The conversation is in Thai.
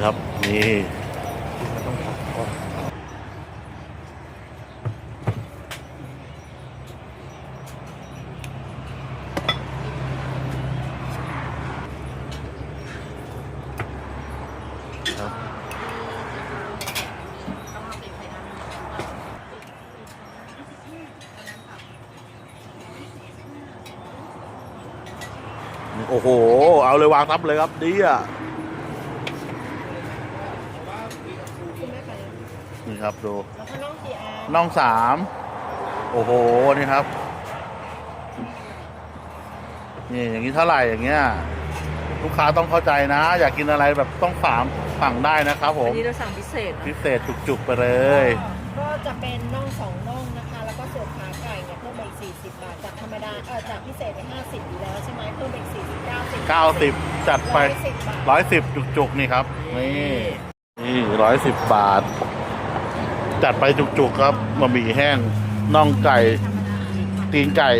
ครับนี่โอ้โห เอาเลยวางทับเลยครับดีอะ นี่ครับดูแล้วก็น้องกี่อันน่องสามโอ้โหนี่ครับ นี่อย่างนี้เท่าไหร่อย่างเงี้ยลูกค้าต้องเข้าใจนะ อยากกินอะไรแบบต้องฝามสั่งได้นะครับผมอันนี้เราสั่งพิเศษนะพิเศษจุกๆไปเลย ก็จะเป็นน่องสองน่องนะคะ แล้วก็ส่วนขาไก่เนี่ยเพิ่มไปอีก40บาท จากธรรมดา เออจากพิเศษไป50อยู่แล้วใช่ไหมเพิ่มไปอีก40 90 90 จัดไป110บาทร้อยสิบจุกๆ นี่ครับ นี่นี่ร้อยสิบบาท จัดไปจุกๆครับบะหมี่แห้งน่องไก่ ตีนไก่